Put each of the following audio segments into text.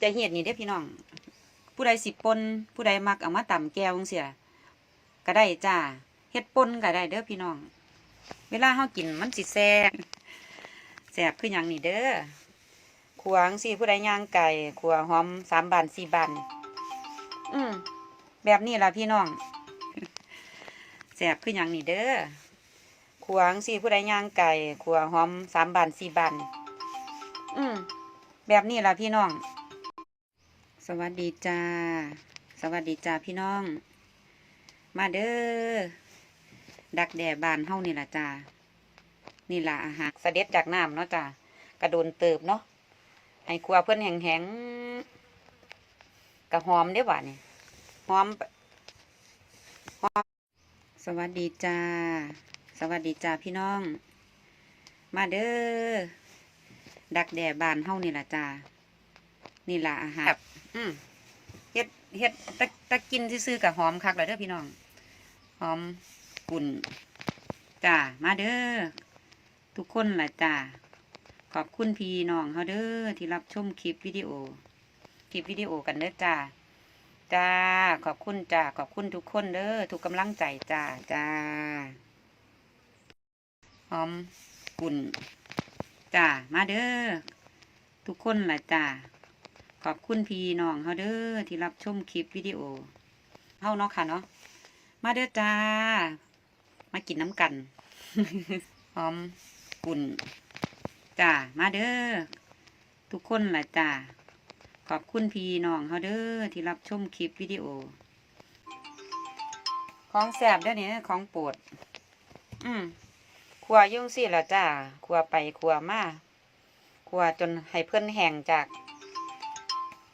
จะเฮ็ดนี่เด้อพี่น้อง ผู้ใดสิปนผู้ใดมักเอามาต่ำแก้วจังซี่ล่ะก็ได้จ้าเฮ็ดปนก็ได้เด้อพี่น้อง เวลาเฮากินมันสิแซ่บแซ่บคือหยังนี่เด้อขวางสิผู้ใดย่างไก่ขัวหอมสามบานสี่บานอืมแบบนี้ล่ะพี่น้องแซ่บคือหยังนี่เด้อขวางสิผู้ใดย่างไก่ขัวหอมสามบานสี่บานอืมแบบนี้ล่ะพี่น้อง สวัสดีจ้า สวัสดีจ้าพี่น้อง มาเด้อ ดักแด่บานเฮานี่ละจ้า นี่ล่ะอาหารเสด็จจากน้ำเนาะจ้ากระโดนเติบเนาะ ให้ครัวเพิ่อนแห้งๆกระหอมได้อบ่านี่หอม หอม สวัสดีจ้า สวัสดีจ้าพี่น้อง มาเด้อ ดักแด่บานเฮานี่ละจ้านี่ล่ะอาหาร อืมเฮ็ดเฮ็ดตะตะกินซื่อๆกับหอมคักเลยเด้อพี่น้อง หอมกุ่นจ้ามาเด้อทุกคนล่ะจ้าขอบคุณพี่น้องเฮาเด้อที่รับชมคลิปวิดีโอ คลิปวิดีโอกันเด้อจ้าจ้า ขอบคุณจ้าขอบคุณทุกคนเด้อทุกกำลังใจจ้าจ้าหอมกุ่นจ้ามาเด้อทุกคนล่ะจ้า ขอบคุณพี่น้องเฮาเด้อที่รับชมคลิปวิดีโอเฮาเนาะค่ะเนาะมาเด้อจ้า มากินน้ำกันหอมกุ่นจ้ามาเด้อทุกคนล่ะจ้าขอบคุณพี่น้องเฮาเด้อที่รับชมคลิปวิดีโอ ของแสบเด้อเนี่ยของโปรดอืมครัวยุ่งสิล่ะจ้าครัวไปครัวมาครัวจนให้เพื่อนแห้งจาก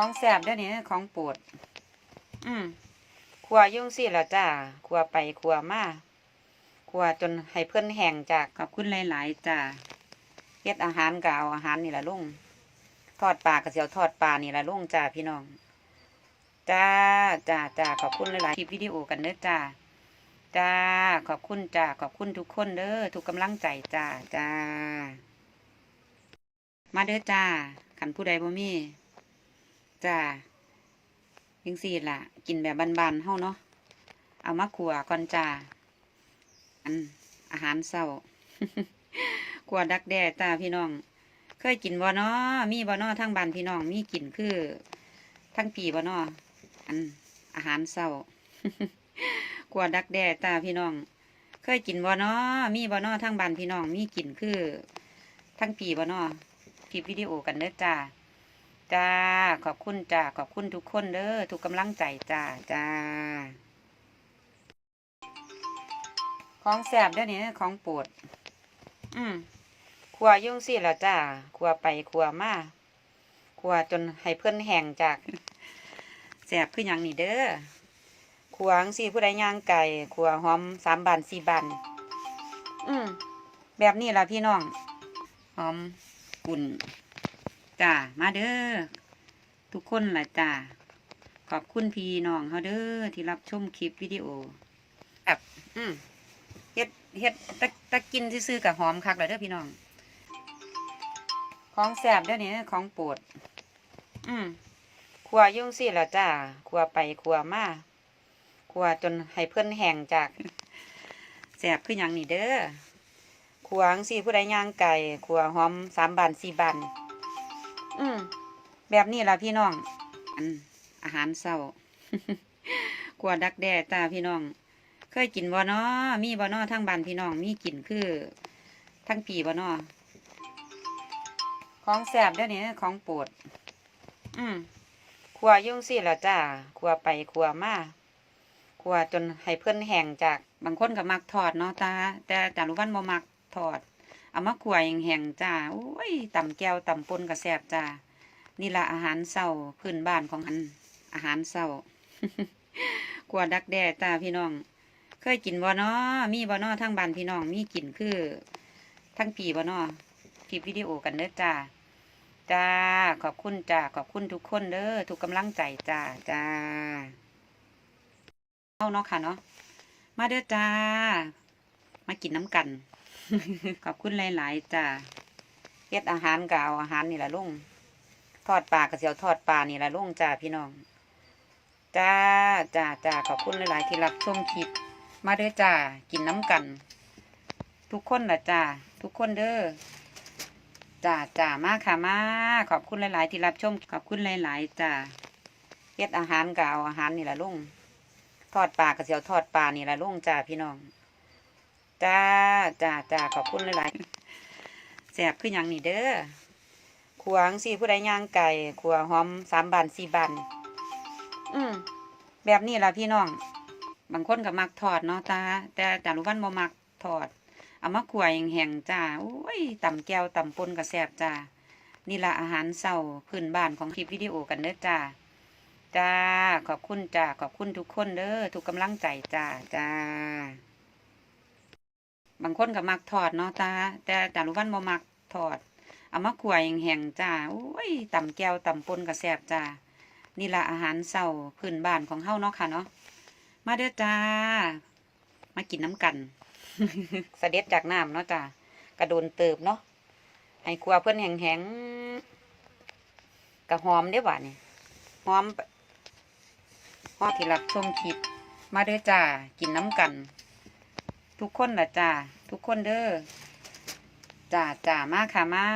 ของแสบด้อเนี่ของโปรดอืมครัวยุ่งสิละจ้าครัวไปครัวมาครัวจนให้เพื่อนแห้งจากขอบคุณหลายๆจ้าเฮ็ดอาหารกเอาอาหารนี่ละลุงทอดปลากระเสียวทอดปลานี่ละลุงจ้าพี่น้องจ้าจ้าจ้าขอบคุณหลายๆคลิปวิดีโอกันเด้อจ้าจ้าขอบคุณจ้าขอบคุณทุกคนเด้อทุกกำลังใจจ้าจ้ามาเด้อจ้าขันผู้ใดบ่มี จ้ายังสี่ล่ะกินแบบบานๆเฮาเนาะเอามาขัวก่อนจ้าอันอาหารเศร้าขัวดักแด้จ้าพี่น้อง เคยกินบ่เนาะมีบ่เนาะทางบ้านพี่น้อง มีกินคือทั้งปีบ่เนาะอันอาหารเศร้ากลัวดักแด้จ้าพี่น้อง เคยกินบ่เนาะมีบ่เนาะทางบ้านพี่น้อง มีกินคือ ทั้งปีบ่เนาะคลิปวิดีโอกันเด้อจ้า จ้า ขอบคุณจ้า ขอบคุณทุกคนเด้อทุกกำลังใจจ้าจ้า ของแสบเด้อเนี่ยของปรดอืมครัวยุ่งสิละจ้าครัวไปครัวมาครัวจนให้เพื่อนแห้งจากแสบคือหยังนี่เด้อขวางสิผู้ใดย่างไก่ขัวหอมสามบานสี่บานอืมแบบนี้ล่ะพี่น้อง หอมกุ่น จ้ามาเด้อทุกคนล่ะจ้าขอบคุณพี่น้องเฮาเด้อที่รับชมคลิปวิดีโอแบบอืมเฮ็ดเฮ็ดตะตะกินซื่อๆกับหอมคักเลยเด้อพี่น้อง ของแสบเด้อเนี่ยของโปรดอืมขัวยุ่งสิล่ะจ้าขัวไปขัวมาขัวจนให้เพื่อนแห้งจากแสบคือหยังนี่เด้อขวางสิผู้ใดย่างไก่ขัวหอมสามบานสี่บาน อืมแบบนี้ล่ะพี่น้อง อันอาหารเศร้าขัวดักแด้จ้าพี่น้อง เคยกินบ่นาะมีบ่นาะทางบ้านพี่น้อง มีกินคือ ทั้งปีบ่นาะของแสบเด้เนี่ยของโปรดอืมขัวยุ่งสิล่ะจ้าขัวไปขัวมาขัวจนให้เพื่อนแห้งจากบางคนก็มักทอดเนาะตาแต่จารุวันบ่มักทอด เอามาขัวแห้งๆจ้าโอ้ยตำแก้วตำปนก็แซ่บจ้านี่ละอาหารเช้าพื้นบ้านของอันอาหารเช้าขัวดักแด้จ้าพี่น้อง เคยกินบ่นาะมีบ่นาะทางบ้านพี่น้องมีกินคือทั้งปีบ่นาะคลิปวิดีโอกันเด้อจ้าจ้าขอบคุณจ้าขอบคุณทุกคนเด้อทุกกำลังใจจ้าจ้าเอาเนาะค่ะเนาะมาเด้อจ้า มากินน้ำกัน ขอบคุณหลาย ๆจ้าเฮ็ดอาหารกเอาอาหารนี่แหละลุงทอดปลากระเสียวทอดปลานี่ละลุงจ้าพี่น้อง จ้าจ้าจ้าขอบคุณหลาย ๆ ที่รับชมคลิปมาเด้อจ้ากินน้ำกัน ทุกคนละจ้าทุกคนเด้อจ้าจ้ามาค่ะมาขอบคุณหลาย ๆ ที่รับชมขอบคุณหลาย ๆ จ้าเฮ็ดอาหารก็เอาอาหารนี่ละลุงทอดปลากระเสียวทอดปลานี่ละลุงจ้าพี่น้อง จ้าจ้าจ้าขอบคุณหลายๆแซ่บคือหยังนี่เด้อขวางสี่ผู้ใดย่างไก่ขัวหอมสามบานสี่บานอืมแบบนี้ล่ะพี่น้อง บางคนก็มักทอดเนาะตาแต่แต่รู้วันบ่มักทอดเอามาขัวแห้งๆจ้าโอ้ยต่ำแก้วต่ำปนก็แซบจ้านี่ละอาหารเช้าพื้นบ้านของคลิปวิดีโอกันเด้อจ้าจ้าขอบคุณจ้าขอบคุณทุกคนเด้อทุกกำลังใจจ้าจ้าางคนก็มักทอดเนาะตาแต่แต่รู้วันบ่มักทอด เอามาขัวแห้งๆจ้าโอ้ยตำแก้วตำปนก็แซ่บจ้านี่ละอาหารเช้าพื้นบ้านของเฮาเนาะค่ะเนาะมาเด้อจ้า มากินน้ำกันเสด็จจากน้ำเนาะจ้ากระโดนเติบเนาะให้ครัวเพื่อนแห้งๆกระหอมได้อหวานนี่หอมหอมที่รับชมคลิปมาเด้อจ้ากินน้ำกัน ทุกคนละจ้า ทุกคนเด้อจ้าจ้ามากค่ะมา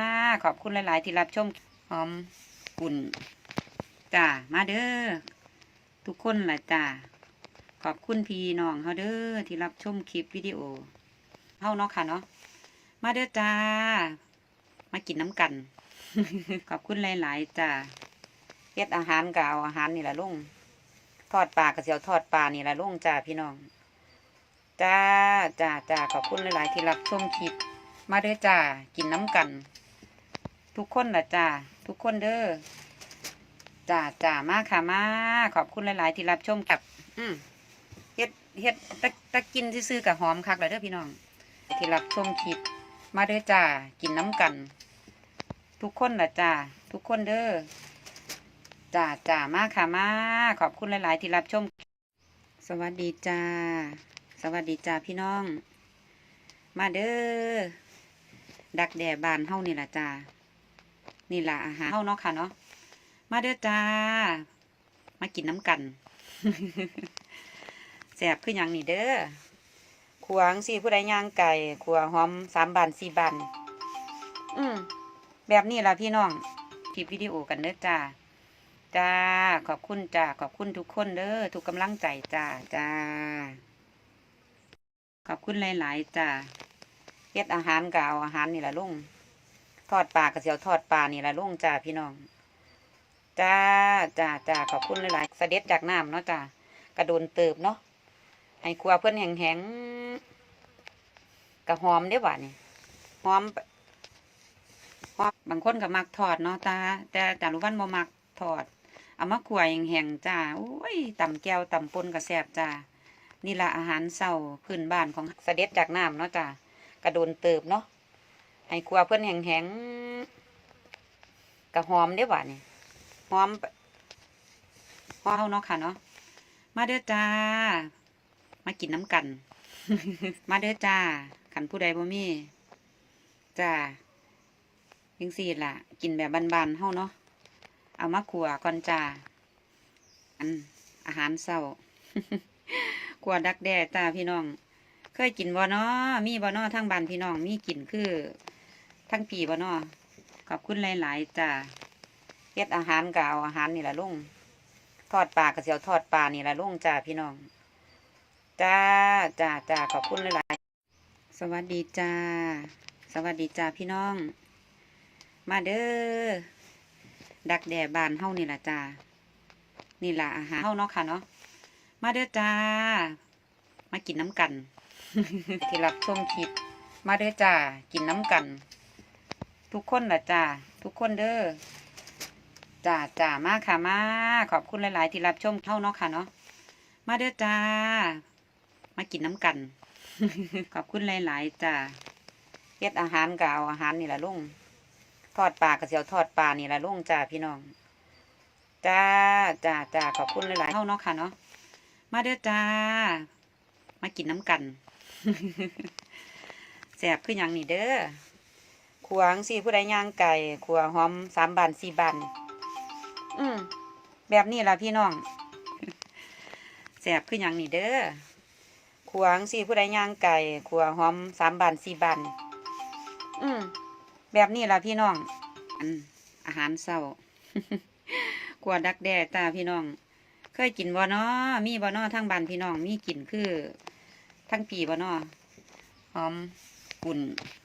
ขอบคุณหลาย ๆ ที่รับชมหอมกุ่นจ้ามาเด้อทุกคนละจ้าขอบคุณพี่น้องเฮาเด้อที่รับชมคลิปวิดีโอเฮาเนาะค่ะเนาะมาเด้อจ้า มากินน้ำกัน ขอบคุณหลาย ๆ จ้าเฮ็ดอาหารก็เอาอาหารนี่แหละลุงทอดปลากระเสียวทอดปลานี่แหละลุงจ้าพี่น้อง จ้าจ้าจ้าขอบคุณหลาย ๆ ที่รับชมคลิป มาเด้อจ้ากินน้ำกัน ทุกคนละจ้าทุกคนเด้อจ้าจ้ามากค่ะมาขอบคุณหลาย ๆ ที่รับชมกับ อืมเฮ็ดเฮ็ดตะตะกินซื่อกับหอมคักเลยเด้อพี่น้อง ที่รับชมคลิป มาเด้อจ้ากินน้ำกัน ทุกคนละจ้าทุกคนเด้อจ้าจ้ามากค่ะมาขอบคุณหลาย ๆ ที่รับชม สวัสดีจ้า สวัสดีจ้าพี่น้อง มาเด้อ ดักแด่บานเฮานี่ล่ะจ้า นี่ล่ะอาหารเฮาเนาะค่ะเนาะ มาเด้อจ้า มากินน้ำกันแซ่บคือหยังนี่เด้อขวางสี่ผู้ใดย่างไก่ขัวหอมสามบานสี่บานอืมแบบนี้ล่ะพี่น้องคลิปวิดีโอกันเด้อจ้า จ้า ขอบคุณจ้า ขอบคุณทุกคนเด้อ ทุกกำลังใจจ้า จ้า ขอบคุณหลายๆจ้าเฮ็ดอาหารก็เอาอาหารนี่แหละลุงทอดปลากระเสียวทอดปลานี่แหละลุงจ้าพี่น้องจ้าจ้าจ้าขอบคุณหลายๆเสด็จจากน้ำเนาะจ้ากระโดนเติบเนาะให้ครัวเพื่อนแห้งๆกระหอมได้หวานนี่หอมหอมบางคนก็มักทอดเนาะตาแต่แต่รู้วันบ่มักทอดเอามาขัวแห้งๆจ้าโอ้ยต่ำแก้วต่ำปนก็แซ่บจ้า นี่ละอาหารเช้าพื้นบ้านของเสด็จจากน้ำเนาะจ้ากระโดนเติบเนาะให้ครัวเพื่อนแห้งๆกระหอมได้อหวานนี่หอมหอมเฮาเนาะค่ะเนาะมาเด้อจ้า มากินน้ำกัน มาเด้อจ้าขันผู้ใดบ่มีจ้ายังสี่ล่ะ กินแบบบานๆเฮาเนาะเอามาขัวก่อนจ้าอันอาหารเศร้า ขัวดักแด้จ้าพี่น้อง เคยกินบ่เนาะมีบ่เนาะทั้งบ้านพี่น้อง มีกินคือทั้งปีบ่เนาะขอบคุณหลายๆจ้าเฮ็ดอาหารก็เอาอาหารนี่แหละลุงทอดปลากระเสียวทอดปลานี่แหละลุงจ้าพี่น้อง จ้าจ้าจ้าขอบคุณหลายๆสวัสดีจ้า สวัสดีจ้าพี่น้อง มาเด้อดักแด่บานเฮานี่แหละจ้านี่แหละอาหารเฮาเนาะค่ะเนาะ มาเด้อจ้า มากินน้ำกัน ที่รับชมคลิป มาเด้อจ้า กินน้ำกัน ทุกคนละจ้า ทุกคนเด้อจ้าจ้ามาค่ะ มา ขอบคุณหลาย ๆ ที่รับชมเท่าเนาะค่ะเนาะ มาเด้อจ้า มากินน้ำกัน ขอบคุณหลาย ๆ จ้าเฮ็ดอาหารก็เอาอาหารนี่แหละลุงทอดปลากระเสียวทอดปลานี่แหละลุงจ้าพี่น้อง จ้าจ้าจ้าขอบคุณหลาย ๆ เท่าเนาะค่ะเนาะ มาเด้อจ้า มากินน้ำกันแซ่บคือหยังนี่เด้อขวางสี่ผู้ใดย่างไก่ขัวหอมสามบานสี่บานอืมแบบนี้ล่ะพี่น้องแสบขึ้นอย่างนี้เด้อขวางสิผู้ใดย่างไก่ขวหอมสามบานสี่บานอืมแบบนี้ล่ะพี่น้อง อันอาหารเศร้ากลัวดักแด้ตาพี่น้อง เคยกินบอนอมีบอนอทั้งบ้านพี่น้องมีกินคือ ทั้งปีบอนอหอมกุ่น